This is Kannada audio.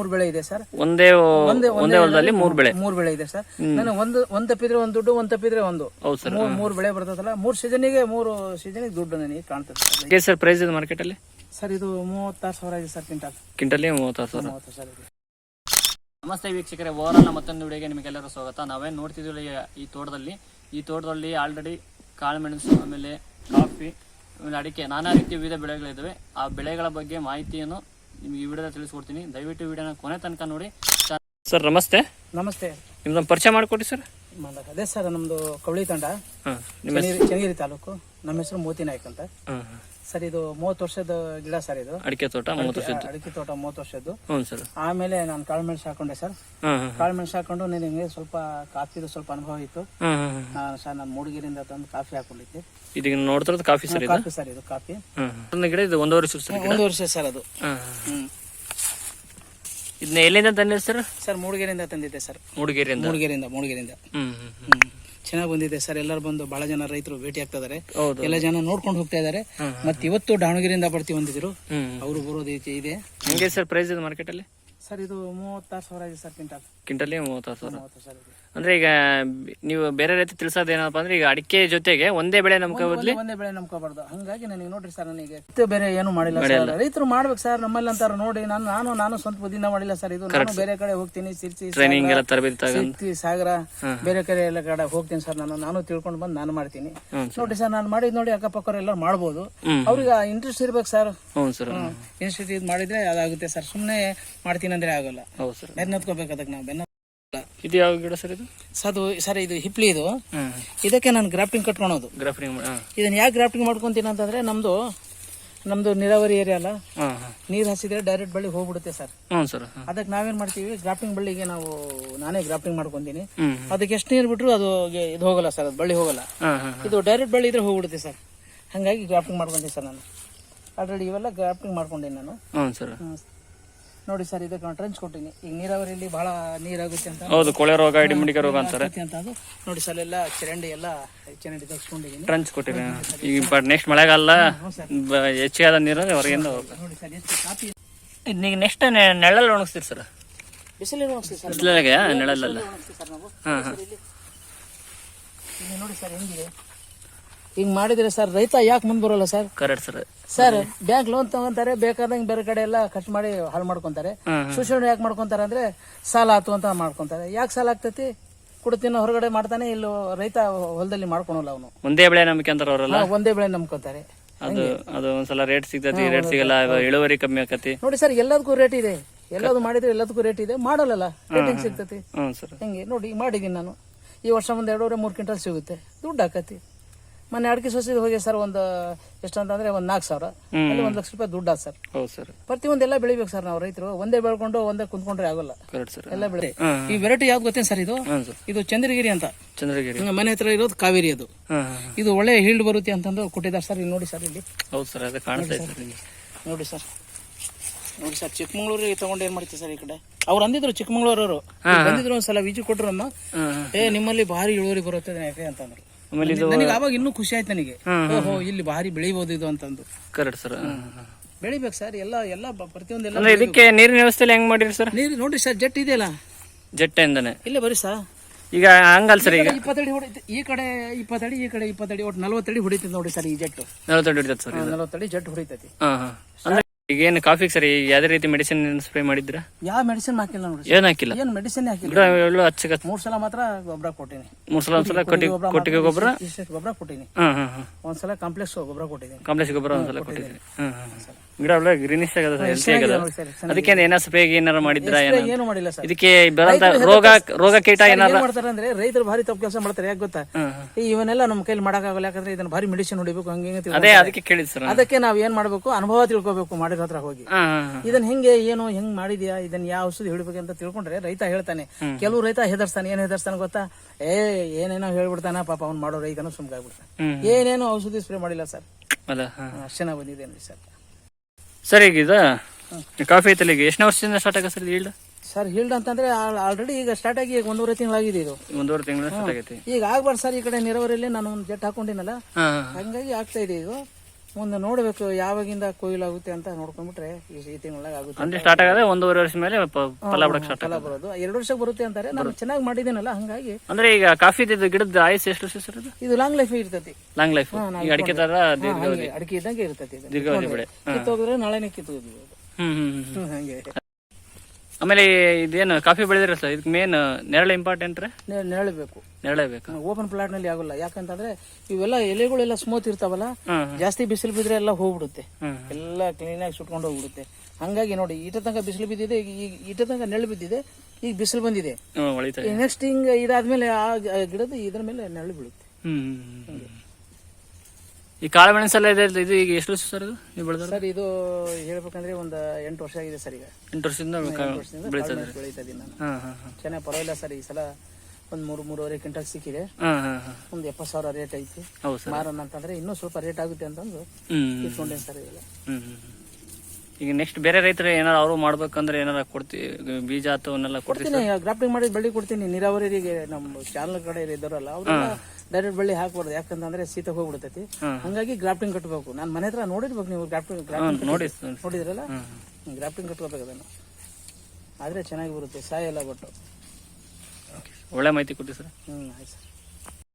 ಮೂರ್ ಬೆಳೆ ಇದೆ ಸರ್. ಒಂದೇ ಒಂದೇ ಹೊಲದಲ್ಲಿ ಮೂರ್ ಬೆಳೆ. ಮೂರ್ ಬೆಳೆ ಇದೆ ಸರ್. ನಾನು ಒಂದು ಒಂದ್ ತಪ್ಪಿದ್ರೆ ಒಂದ್ ದುಡ್ಡು ಒಂದ್ ತಪ್ಪಿದ್ರೆ ಒಂದು. ಹೌದು ಸರ್ ಮೂರ್ ಮೂರ್ ಬೆಳೆ ಬರ್ತದಲ್ಲ ಮೂರ್ ಸೀಸನಿಗೆ ಮೂರು ಸೀಸನಿಗೆ ದುಡ್ಡು ನನಗೆ ಕಾಣ್ತದೆ ಸರ್. ಸರ್ ಪ್ರೈಸ್ ಇದೆ ಮಾರ್ಕೆಟ್ ಅಲ್ಲಿ? ಸರ್ ಇದು ಮೂವತ್ತಾರು ಸಾವಿರ ಇದೆ ಸರ್ ಕ್ವಿಂಟಲ್. ಕ್ವಿಂಟಲ್ ಮೂವತ್ತಾರು ಸಾವಿರ. ಮೂವತ್ತು ಇದೆ. ನಮಸ್ತೆ ವೀಕ್ಷಕರೇ ಓವರಾಲ್ ಮತ್ತೊಂದು ವಿಡಿಯೋಗೆ ನಿಮಗೆಲ್ಲರೂ ಸ್ವಾಗತ. ನಾವೇನು ನೋಡ್ತಿದ್ದೀವಿ ಈ ತೋಟದಲ್ಲಿ. ಈ ತೋಟದಲ್ಲಿ ಆಲ್ರೆಡಿ ಕಾಳುಮೆಣಸು ಆಮೇಲೆ ಕಾಫಿ ಆಮೇಲೆ ಅಡಿಕೆ ನಾನಾ ರೀತಿಯ ವಿವಿಧ ಬೆಳೆಗಳಿದ್ದಾವೆ. ಆ ಬೆಳೆಗಳ ಬಗ್ಗೆ ಮಾಹಿತಿಯನ್ನು ನಿಮಗೆ ಈ ವಿಡಿಯೋದಲ್ಲಿ ತಿಳಿಸ್ಕೊಡ್ತೀನಿ. ದಯವಿಟ್ಟು ವಿಡಿಯೋನ ಕೊನೆ ತನಕ ನೋಡಿ. ಸರ್ ನಮಸ್ತೆ. ನಮಸ್ತೆ. ನಿಮ್ದೊಂದು ಪರಿಚಯ ಮಾಡಿಕೊಡಿ ಸರ್. ಮಾಲಕ. ಅದೇ ಸರ್ ನಮ್ದು ಕವಳಿ ತಂಡ. ಚೆನ್ನಗಿರಿ ತಾಲೂಕು. ನಮ್ಮ ಹೆಸರು ಮೋತಿ ನಾಯ್ಕ ಅಂತ. ಸರ್ ಇದು ಮೂವತ್ತು ವರ್ಷದ ಗಿಡ ಸರ್ ಇದು. ಅಡಿಕೆ ತೋಟ ಮೂವತ್ತು ವರ್ಷದ್ದು. ಅಡಿಕೆ ತೋಟ ಮೂವತ್ತು ವರ್ಷದ್ದು. ಹ್ಞೂ ಸರ್. ಆಮೇಲೆ ನಾನು ಕಾಳುಮೆಣಸು ಹಾಕೊಂಡೆ ಸರ್. ಹಾಂ ಹಾಂ ಕಾಳುಮೆಣಸು ಹಾಕೊಂಡು ನಿನಗೆ ಸ್ವಲ್ಪ ಕಾಫಿದು ಸ್ವಲ್ಪ ಅನುಭವ ಇತ್ತು. ಹಾಂ ಹಾಂ ಹಾಂ. ನಾನು ಸರ್ ನಾನು ಮೂಡಿಗೆರಿಂದ ತಂದು ಕಾಫಿ ಹಾಕೊಂಡಿದ್ದೆ. ಇದೀಗ ನೋಡ್ತಿರೋದು ಕಾಫಿ ಸರ್ ಇದು? ಕಾಫಿ ಸರ್ ಇದು ಕಾಫಿ. ಹಾಂ ಗಿಡ ಇದು ಒಂದೂವರೆ ವರ್ಷ ಸರ್ ಒಂದು ವರ್ಷ ಸರ್ ಅದು. ಹಾಂ ಹ್ಮ್. ಇದನ್ನ ಎಲ್ಲಿಂದ ತಂದಿರಿ ಸರ್? ಸರ್ ಮೂಡಿಗೆರೆಯಿಂದ ತಂದಿದ್ದೆ ಸರ್. ಮೂಡಿಗೇರಿಯಿಂದ? ಮೂಡಿಗೆರೆಯಿಂದ ಮೂಡಿಗೆರೆಯಿಂದ. ಹ್ಮ್. ಹ್ಮ್. ಚೆನ್ನಾಗಿ ಬಂದಿದೆ ಸರ್. ಎಲ್ಲರೂ ಬಂದು ಬಹಳ ಜನ ರೈತರು ಭೇಟಿ ಆಗ್ತಾ ಇದಾರೆ. ಹೌದು. ಎಲ್ಲ ಜನ ನೋಡ್ಕೊಂಡು ಹೋಗ್ತಾ ಇದಾರೆ. ಮತ್ತೆ ಇವತ್ತು ದಾವಣಗೆರೆಯಿಂದ ಬರ್ತೀವಿ ಬಂದಿದ್ರು. ಅವರು ಬರೋದು ಇದೆ- ಇದೆ. ಹೆಂಗೆ ಸರ್ ಪ್ರೈಸ್ ಇದೆ ಮಾರ್ಕೆಟಲ್ಲಿ ಸರ್ ಇದು ಮೂವತ್ತಾರು ಸಾವಿರ ಇದೆ ಸರ್ ಕ್ವಿಂಟಲ್. ಕ್ವಿಂಟಲ್ಲಿ ಮೂವತ್ತಾರು ಸಾವಿರ. ಸರ್ ಸಾವಿರ ಇದೆ. ಅಂದ್ರೆ ಈಗ ನೀವು ಬೇರೆ ರೀತಿ ತಿಳಿಸೋದು ಏನಪ್ಪಾ ಅಂದ್ರೆ ಈಗ ಅಡಿಕೆ ಜೊತೆಗೆ ಒಂದೇ ಬೆಳೆ ನಮ್ಕ ಬದ್ಲಿ? ಒಂದೇ ಬೆಳೆ ನಂಬ್ಕೋಬಾರ್ದು. ಹಂಗಾಗಿ ನನಗೆ ನೋಡ್ರಿ ಸರ್ ನನಗೆ ಮತ್ತೆ ಬೇರೆ ಏನು ಮಾಡಿಲ್ಲ ಸರ್. ರೈತರು ಮಾಡ್ಬೇಕು ಸರ್ ನಮ್ಮಲ್ಲಿ ಅಂತಾರ ನೋಡಿ ನಾನು ನಾನು ನಾನು ಸ್ವಂತ ಬುದ್ಧಿನ ಮಾಡಿಲ್ಲ ಸರ್ ಇದು. ನಾನು ಬೇರೆ ಕಡೆ ಹೋಗ್ತೀನಿ ಸಿರ್ಸಿ ಟ್ರೈನಿಂಗ್ ಎಲ್ಲ ತರಬೇತಿ ಸಾಗರ ಬೇರೆ ಕಡೆ ಎಲ್ಲ ಕಡೆ ಹೋಗ್ತೀನಿ ಸರ್ ನಾನು. ನಾನು ತಿಳ್ಕೊಂಡು ಬಂದು ನಾನು ಮಾಡ್ತೀನಿ. ನೋಡಿ ಸರ್ ನಾನು ಮಾಡಿದ್ ನೋಡಿ ಅಕ್ಕಪಕ್ಕವ್ರು ಎಲ್ಲ ಮಾಡ್ಬೋದು. ಅವ್ರಿಗೆ ಇಂಟ್ರೆಸ್ಟ್ ಇರ್ಬೇಕು ಸರ್. ಇನ್ಸ್ಟಿಟ್ಯೂಟ್ ಮಾಡಿದ್ರೆ ಅದಾಗುತ್ತೆ ಸರ್. ಸುಮ್ಮನೆ ಮಾಡ್ತೀನಿ ಅಂದ್ರೆ ಆಗಲ್ಲ. ಹೌದು ಸರ್. ಬೆನ್ನ ಹತ್ಕೋಬೇಕು ಅದಕ್ಕೆ ನಾವು. ಬೆನ್ನ ಇದು ಯಾವ ಗಿಡ ಸರ್ ಇದು? ಸದು ಸರ್ ಇದು ಹಿಪ್ಲಿ ಇದು. ಇದಕ್ಕೆ ನಾನು ಗ್ರಾಫ್ಟಿಂಗ್ ಕಟ್ಕೊಳೋದು. ಗ್ರಾಫ್ಟಿಂಗ್ ಇದನ್ನ ಯಾಕೆ ಗ್ರಾಫ್ಟಿಂಗ್ ಮಾಡ್ಕೊಂತೀನಿ ಅಂತಂದ್ರೆ ನಮ್ದು ನಮ್ದು ನೀರಾವರಿ ಏರಿಯಾ ಅಲ್ಲ. ನೀರ್ ಹಸಿದ್ರೆ ಡೈರೆಕ್ಟ್ ಬಳ್ಳಿ ಹೋಗ್ಬಿಡುತ್ತೆ ಸರ್. ಹ್ಞೂ ಸರ್ ಅದಕ್ಕೆ ನಾವೇನ್ ಮಾಡ್ತೀವಿ ಗ್ರಾಫ್ಟಿಂಗ್ ಬಳ್ಳಿಗೆ ನಾವು ನಾನೇ ಗ್ರಾಫ್ಟಿಂಗ್ ಮಾಡ್ಕೊಂತೀನಿ. ಅದಕ್ಕೆ ಎಷ್ಟು ನೀರು ಬಿಟ್ರು ಅದು ಇದು ಹೋಗಲ್ಲ ಸರ್ ಅದು ಬಳ್ಳಿ ಹೋಗಲ್ಲ. ಇದು ಡೈರೆಕ್ಟ್ ಬಳ್ಳಿ ಇದ್ರೆ ಹೋಗ್ಬಿಡುತ್ತೆ ಸರ್. ಹಾಗಾಗಿ ಗ್ರಾಫ್ಟಿಂಗ್ ಮಾಡ್ಕೊಂತೀನಿ ಸರ್ ನಾನು. ಆಲ್ರೆಡಿ ಇವೆಲ್ಲ ಗ್ರಾಫ್ಟಿಂಗ್ ಮಾಡ್ಕೊಂಡೀನಿ ನಾನು. ಹ್ಞೂ ಸರ್. ನೋಡಿ ಸರ್ ಇದಕ್ಕೆ ನಾನು ಟ್ರೆಂಚ್ ಕೊಟ್ಟಿನಿ. ಈಗ ನೀರಾವರಿಯಲ್ಲಿ ಬಹಳ ನೀರಾಗುತ್ತೆ ಅಂತ. ಹೌದು ಕೊಳೆ ರೋಗ ಇಡಿಮಿಡಿಕೆ ರೋಗ ಅಂತಾರೆ. ಆಗುತ್ತೆ ಅಂತ ಅದು. ನೋಡಿ ಸರ್ ಎಲ್ಲ ಚರಂಡಿ ಎಲ್ಲ ಚರಂಡಿ ತೆಗೆಸ್ಕೊಂಡಿದ್ದೀನಿ ಟ್ರೆಂಚ್ ಕೊಟ್ಟಿರಿ ಈಗ ಬಟ್ ನೆಕ್ಸ್ಟ್ ಮಳೆಗಾಲ ಹೆಚ್ಚಿಗೆ ಆದ ನೀರು ಹೊರಗಿಂದ ನೋಡಿ ಸರ್ ಎಷ್ಟು ಕಾಪಿ ಈಗ ನೆಕ್ಸ್ಟ್ ನೆಳಲ್ಲಿ ಒಣಗಿಸ್ತೀರಿ ಸರ್? ಬಿಸಿಲಾಗೆ ನೆಳಲ್ಲಲ್ಲ ಒಣಗಿಸ್ತೀವಿ ಸರ್ ನಾವು. ಹಾಂ ಹಾಂ. ಇಲ್ಲಿ. ಇಲ್ಲಿ ನೋಡಿ ಸರ್ ಹೆಂಗಿದೆ? ಹಿಂಗ್ ಮಾಡಿದ್ರೆ ಸರ್ ರೈತ ಯಾಕೆ ಮುಂದ್ ಬರೋಲ್ಲ sir? Correct sir. Sir bank loan ತಗೊಂತಾರೆ ಬೇಕಾದಂಗೆ ಬೇರೆ ಕಡೆ ಎಲ್ಲ ಖರ್ಚು ಮಾಡಿ ಹಾಳು ಮಾಡ್ಕೊಂತಾರೆ. ಶೋಷಣೆ ಯಾಕೆ ಮಾಡ್ಕೊಂತಾರೆ ಅಂದ್ರೆ ಸಾಲ ಆತು ಅಂತ ಮಾಡ್ಕೊಂತಾರೆ. ಯಾಕೆ ಸಾಲ ಆಗ್ತೈತಿ? ಕುಡ್ತಿನ ಹೊರಗಡೆ ಮಾಡ್ತಾನೆ ಇಲ್ಲಿ ರೈತ ಹೊಲದಲ್ಲಿ ಮಾಡ್ಕೊಳಲ್ಲ ಅವನು. ಒಂದೇ ಬೆಳೆ ನಂಬಿಕೆ ಅಂತಾರ ಅವರೆಲ್ಲ? ಒಂದೇ ಬೆಳೆ ನಂಬ್ಕೊಂತಾರೆ. ಅದು ಅದು ಒಂದ್ಸಲ ರೇಟ್ ಸಿಗ್ತತಿ ರೇಟ್ ಸಿಗಲ್ಲ ಇಳುವರಿ ಕಮ್ಮಿ ಆಕತಿ. ನೋಡಿ ಸರ್ ಎಲ್ಲದಕ್ಕೂ ರೇಟ್ ಇದೆ. ಎಲ್ಲದು ಮಾಡಿದ್ರೆ ಎಲ್ಲದಕ್ಕೂ ರೇಟ್ ಇದೆ. ಮಾಡಲ್ಲ ರೇಟಿಂಗ್ ಸಿಗ್ತತಿ? ಹೆಂಗೆ? ನೋಡಿ ಮಾಡಿದೀನಿ ನಾನು. ಈ ವರ್ಷ ಒಂದ್ ಎರಡೂವರೆ ಮೂರ್ ಕ್ವಿಂಟಲ್ ಸಿಗುತ್ತೆ. ದುಡ್ಡು ಹಾಕತಿ ಮೊನ್ನೆ ಅಡಿಕೆ ಸೊಸೈಟಿ ಹೋಗಿ ಸರ್ ಒಂದು ಎಷ್ಟು ಅಂತಂದ್ರೆ ಒಂದ್ ನಾಲ್ಕು ಸಾವಿರ. ಅಲ್ಲಿ ಒಂದು ಲಕ್ಷ ರೂಪಾಯಿ ದುಡ್ಡು ಸರ್. ಹೌದು ಸರ್. ಪ್ರತಿಯೊಂದು ಎಲ್ಲ ಬೆಳಿಬೇಕು ಸರ್ ನಾವು ರೈತರು. ಒಂದೇ ಬೆಳ್ಕೊಂಡು ಒಂದೇ ಕುಂತ್ಕೊಂಡ್ರೆ ಆಗಲ್ಲ. Correct sir. ಎಲ್ಲ ಬೆಳೆ. ಈ ವೆರೈಟಿ ಯಾವ್ದು ಗೊತ್ತೇನ್ ಸರ್ ಇದು? ಇದು ಚಂದ್ರಗಿರಿ ಅಂತ. ಚಂದ್ರಗಿರಿ. ಮನೆ ಹತ್ರ ಇರೋದು ಕಾವೇರಿ ಅದು. ಇದು ಒಳ್ಳೆ ಹೀಲ್ಡ್ ಬರುತ್ತೆ ಅಂತಂದು ಕೊಟ್ಟಿದ್ದಾರೆ ಸರ್ ಇಲ್ಲಿ ನೋಡಿ ಸರ್ ಇಲ್ಲಿ. ಹೌದು ಸರ್ ಅದೇ ಕಾಣಿಸ್ತಾ ನೋಡಿ ಸರ್. ನೋಡಿ ಸರ್. ಚಿಕ್ಕಮಂಗ್ಳೂರಿಗೆ ತಗೊಂಡು ಏನ್ ಮಾಡ್ತೀವಿ ಸರ್ ಈ ಕಡೆ? ಅವ್ರು ಅಂದಿದ್ರು ಚಿಕ್ಕಮಂಗ್ಳೂರವರು. ಬಂದಿದ್ರು ಒಂದ್ಸಲ ವಿಜಿ ಕೊಟ್ರು ಅಮ್ಮ. ಹಾಂ ಹಾಂ. ಏ ನಿಮ್ಮಲ್ಲಿ ಭಾರಿ ಇಳುವರಿ ಬರುತ್ತೆ ಯಾಕೆ ಅಂತಂದ್ರು. ಆಮೇಲೆ ಇದು ನನಗೆ ಅವಾಗ ಇನ್ನೂ ಖುಷಿ ಆಯ್ತು ನನಗೆ. ಓಹೋ ಇಲ್ಲಿ ಭಾರಿ ಬೆಳಿಬೋದು ಇದು ಅಂತಂದು. ಕರೆಕ್ಟ್ ಸರ್ ಬೆಳಿಬೇಕು ಸರ್ ಎಲ್ಲ ಎಲ್ಲ ಪ್ರತಿಯೊಂದು ಅಂದ್ರೆ ಇದಕ್ಕೆ ನೀರಿನ ವ್ಯವಸ್ಥೆ ಹೆಂಗ್ ಮಾಡಿರಿ ಸರ್ ನೀರು ನೋಡ್ರಿ ಸರ್ ಜಟ್ ಇದೆಯಲ್ಲ? ಎಂದನೆ ಇಲ್ಲ ಬರೀ ಸರ್ ಈಗ ಹಂಗಲ್ ಸರ್ ಈಗ. ಇಪ್ಪತ್ತಡಿ ಹೊಡಿತು ಈ ಕಡೆ ಇಪ್ಪತ್ತಡಿ ಈ ಕಡೆ ಇಪ್ಪತ್ತಡಿ ಒಟ್ಟು ನಲ್ವತ್ತಡಿ ಹೊಡಿತೈತಿ ನೋಡಿ ಸರ್ ಈ ಜಟ್ಟು. ನಲ್ವತ್ತಡಿ ಹೊಡಿತೈತಿ ಸರ್ ಅಡಿ ನಲ್ವತ್ತಡಿ ಜೆಟ್ ಹೊಡಿತೈತಿ ಹಾಂ ಹಾಂ ಈಗ ಏನು ಕಾಫಿಗೆ ಸರಿ ಯಾವ್ದೇ ರೀತಿ ಮೆಡಿಸಿನ್ ಸ್ಪ್ರೇ ಮಾಡಿದ್ರ? ಯಾವ ಮೆಡಿಸಿನ್ ಹಾಕಿಲ್ಲ ನೋಡಿ ಏನ್ ಹಾಕಿಲ್ಲ? ಏನ್ ಮೆಡಿಸಿನ್ ಹಾಕಿಲ್ಲ. ಗಿಡ ಎಳ್ಳು ಮೂರ್ ಸಲ ಮಾತ್ರ ಗೊಬ್ಬರ ಕೊಟ್ಟಿನಿ. ಮೂರ್ ಸಲ ಒಂದ್ಸಲ ಸಲ ಕೊಟ್ಟಿಗೆ ಗೊಬ್ಬರ? ಗೊಬ್ಬರ ಕೊಟ್ಟಿನಿ. ಹಾಂ ಹಾಂ ಹಾಂ ಒಂದ್ಸಲ ಕಾಂಪ್ಲೆಕ್ಸ್ ಗೊಬ್ಬರ ಕೊಟ್ಟಿದ್ದೀನಿ ಕಾಂಪ್ಲೆಕ್ಸ್ ಗೊಬ್ಬರ ಒಂದ್ಸಲ ಕೊಟ್ಟಿದ್ದೀನಿ ಹ್ಮ್ ಹ್ಮ್ ಹಾಂ ಗಿಡ ಒಳ್ಳೆ ಗ್ರೀನಿಶ್ ಆಗದ ಹೆಲ್ತಿ ಆಗದ. ಅದಕ್ಕೆ ಏನಾರ ಸ್ಪ್ರೇ ಏನಾರ ಮಾಡಿದ್ರ ಏನ ಏನು ಮಾಡಿಲ್ಲ ಸರ್. ಇದಕ್ಕೆ ಬರಂತ ರೋಗ ರೋಗ ಕೀಟ ಏನಾರ ಮಾಡ್ತಾರೆ ಅಂದ್ರೆ ರೈತರು ಭಾರಿ ತಪ್ಪು ಕೆಲಸ ಮಾಡ್ತಾರೆ ಯಾಕೆ ಗೊತ್ತಾ? ಇವನ್ನೆಲ್ಲ ನಮ್ಮ ಕೈಲಿ ಮಾಡಕ್ಕಾಗಲ್ಲ ಯಾಕಂದ್ರೆ ಇದನ್ನ ಭಾರಿ ಮೆಡಿಸಿನ್ ಹೊಡಿಬೇಕು ಹಂಗೆ ಅದೇ ಅದಕ್ಕೆ ಕೇಳಿದ್ ಸರ್ ಅದಕ್ಕೆ ನಾವ್ ಏನ್ ಮಾಡ್ಬೇಕು ಅನುಭವ ತಿಳ್ಕೊಬೇಕು ಮಾಡಿರೋ ಹತ್ರ ಹೋಗಿ. ಇದನ್ನ ಹೆಂಗೆ ಏನು ಹೆಂಗ್ ಮಾಡಿದ್ಯಾ ಇದನ್ನ ಯಾವ ಔಷಧಿ ಹಿಡಿಬೇಕು ಅಂತ ತಿಳ್ಕೊಂಡ್ರೆ ರೈತ ಹೇಳ್ತಾನೆ. ಕೆಲವು ರೈತ ಹೆದರ್ಸ್ತಾನೆ ಏನ್ ಹೆದರ್ಸ್ತಾನೆ ಗೊತ್ತಾ? ಏ ಏನೇನೋ ಹೇಳ್ಬಿಡ್ತಾನ ಪಾಪ ಅವ್ನು ಮಾಡೋ ರೈತನು ಸುಮ್ಕಾಗ್ಬಿಡ್ತಾನೆ ಏನೇನೋ ಔಷಧಿ ಸ್ಪ್ರೇ ಮಾಡಿಲ್ಲ ಸರ್. ಅಲ್ಲ ಹಾಂ. ಬಂದಿದೆ ಚೆನ್ನಾಗಿ ಬಂದಿದ್ದೇನೆ ಸರ್? ಸರ್ ಈಗ ಇದು ಕಾಫಿ ಐತಲ್ಲ ಈಗ ಎಷ್ಟನೇ ವರ್ಷದಿಂದ ಸ್ಟಾರ್ಟ್ ಆಗ ಸರ್ ಈಲ್ಡ್ ಸರ್ ಹೀಲ್ಡ್ ಅಂತಂದ್ರೆ ಆಲ್ರೆಡಿ ಈಗ ಸ್ಟಾರ್ಟ್ ಆಗಿ ಈಗ ಒಂದೂವರೆ ತಿಂಗಳಾಗಿದೆ ಇದು. ಒಂದೂವರೆ ತಿಂಗಳ ಸ್ಟಾರ್ಟ್ ಆಗೈತಿ. ಈಗ ಆಗ್ಬಾರ್ದು ಸರ್ ಈ ಕಡೆ ನೀರಾವರಿಯಲ್ಲಿ ನಾನು ಒಂದು ಜೆಟ್ ಹಾಕೊಂಡಿನಲ್ಲ. ಹಂಗಾಗಿ ಆಗ್ತಾ ಇದೆ ಇದು ಮುಂದೆ ನೋಡ್ಬೇಕು ಯಾವಾಗಿಂದ ಕೊಯ್ಲಾಗುತ್ತೆ ಅಂತ ನೋಡ್ಕೊಂಡ್ಬಿಟ್ರೆ ಈ ತಿಂಗಳಾಗುತ್ತೆ ತಿಂಗಳಾಗ ಆಗುತ್ತೆ. ಅಂದ್ರೆ ಸ್ಟಾರ್ಟ್ ಆಗದೆ ಒಂದೂವರೆ ವರ್ಷ ಮೇಲೆ ಫಲ ಬಿಡಕ್ ಸ್ಟಾರ್ಟ್ ಫಲ ಬರೋದು. ಎರಡು ವರ್ಷಕ್ಕೆ ಬರುತ್ತೆ ಅಂತಾರೆ. ನಾನು ಚೆನ್ನಾಗಿ ಮಾಡಿದ್ದೀನಲ್ಲ ಹಂಗಾಗಿ ಅಂದ್ರೆ ಈಗ ಕಾಫಿ ಗಿಡದ ಆಯುಸ್ ಎಷ್ಟು ವರ್ಷ ಸರ್ ಇದು ಲಾಂಗ್ ಲೈಫ್ ಇರ್ತೈತಿ ಲಾಂಗ್ ಲೈಫ್ ಈಗ ಅಡಿಕೆ ತರ ಅಡಿಕೆ ಇದ್ದಂಗೆ ಇರ್ತೈತಿ ದೀರ್ಘಾವಧಿ ಬೆಳೆ ಕಿತ್ತೋಗಿದ್ರೆ ನಾಳೆನೇ ಕಿತ್ತೋಗಿ ಹ್ಮ್ ಹ್ಮ್ ಹ್ಮ್. ಹ್ಮ್ ಹಂಗೆ. ಆಮೇಲೆ ಇದೇನು ಕಾಫಿ ಬೆಳೆದಿರ ಸರ್ ಇದಕ್ಕೆ ಮೇನ್ ನೆರಳೆ ಇಂಪಾರ್ಟೆಂಟ್ ರೀ? ಬೇಕು. ನೆರಳೇ ಬೇಕಾ? ಓಪನ್ ಪ್ಲಾಟ್ನಲ್ಲಿ ಆಗೋಲ್ಲ. ಯಾಕಂತಂದ್ರೆ ಇವೆಲ್ಲ ಎಲೆಗಳೆಲ್ಲ ಸ್ಮೂತ್ ಇರ್ತಾವಲ್ಲ ಹ್ಮ್ ಜಾಸ್ತಿ ಬಿಸಿಲು ಬಿದ್ರೆ ಎಲ್ಲ ಹೋಗ್ಬಿಡುತ್ತೆ. ಹ್ಮ್ ಎಲ್ಲ ಕ್ಲೀನ್ ಆಗಿ ಸುಟ್ಕೊಂಡು ಹೋಗ್ಬಿಡುತ್ತೆ. ಹಂಗಾಗಿ ನೋಡಿ ಈಟ ತನಕ ಬಿಸಿಲು ಬಿದ್ದಿದೆ ಈಗ ಈಗ ಈಟ ತನಕ ನೆರಳು ಬಿದ್ದಿದೆ ಈಗ ಬಿಸಿಲು ಬಂದಿದೆ. ಹ್ಮ್ ನೆಕ್ಸ್ಟ್ ಹಿಂಗ ಇದಾದ್ಮೇಲೆ ಆ ಗಿಡದ ಇದ್ರ ಮೇಲೆ ನೆರಳು ಬೀಳುತ್ತೆ. ಹ್ಮ್ ಹ್ಮ್, ಹ್ಮ್. ಈ ಕಾಳು ಮೆಣಸೆಲ್ಲ ಇದೆ ಇದು ಈಗ ಎಷ್ಟು ವರ್ಷ ಸರ್ ಇದು? ನೀವು ಬೆಳೆದ್ರೆ ಸರ್ ಇದು ಹೇಳ್ಬೇಕಂದ್ರೆ ಒಂದು ಎಂಟು ವರ್ಷ ಆಗಿದೆ ಸರ್ ಈಗ. ಎಂಟು ವರ್ಷದಿಂದ ಕಾ- ವರ್ಷದಿಂದ ಬೆಳೀತಾ ಕಾಳು ಇದ್ದೀನಿ ನಾನು. ಹಾಂ ಹಾಂ ಹಾಂ. ಚೆನ್ನಾಗಿ ಪರವಾಗಿಲ್ಲ ಸರ್ ಈ ಸಲ ಒಂದು ಮೂರು ಮೂರುವರೆ ಕ್ವಿಂಟಲ್ ಸಿಕ್ಕಿದೆ. ಒಂದ್ ಎಪ್ಪತ್ತು ಸಾವಿರ ರೇಟ್ ಐತಿ. ಮಾರೋಣ ಅಂತಂದ್ರೆ ಇನ್ನೂ ಸ್ವಲ್ಪ ರೇಟ್ ಆಗುತ್ತೆ ಅಂತಂದು ಇಟ್ಕೊಂಡೇನ್ ಸರ್ ಇದೆಲ್ಲ. ಈಗ ನೆಕ್ಸ್ಟ್ ಬೇರೆ ರೈತರು ಏನಾರ ಅವರು ಮಾಡ್ಬೇಕಂದ್ರೆ ಏನಾರ ಕೊಡ್ತೀವಿ ಬೀಜ ಅಥವಾ ಕೊಡ್ತೀನಿ ಗ್ರಾಫ್ಟಿಂಗ್ ಮಾಡಿ ಬೆಳ್ಳಿ ಕೊಡ್ತೀನಿ. ನೀರಾವರಿಗೆ ನಮ್ಮ ಚಾನಲ್ ಕಡೆ ಇದ್ದಾರಲ್ಲ ಅವ್ರೆಲ್ಲ ಡೈರೆಕ್ಟ್ ಬಳ್ಳಿ ಹಾಕ್ಬಾರ್ದು. ಯಾಕಂತಂದ್ರೆ ಶೀತ ಹೋಗ್ಬಿಡ್ತೈತಿ. ಹಂಗಾಗಿ ಗ್ರಾಫ್ಟಿಂಗ್ ಕಟ್ಟಬೇಕು ನಾನು ಮನೆ ಹತ್ರ ನೋಡಿರ್ಬೇಕು ನೀವು ಗ್ರಾಫ್ಟಿಂಗ್ ಗ್ರಾಫ್ಟಿಂಗ್ ನೋಡಿ ನೋಡಿದ್ರಲ್ಲ? ಗ್ರಾಫ್ಟಿಂಗ್ ಕಟ್ಕೋಬೇಕು ಅದನ್ನು. ಆದ್ರೆ ಚೆನ್ನಾಗಿ ಬರುತ್ತೆ. ಸಾಯಲ್ಲ ಬಟ್ಟು ಒಳ್ಳೆ ಮಾಹಿತಿ ಕೊಟ್ಟಿ ಸರ್. ಹ್ಮ್ ಆಯ್ತು ಸರ್.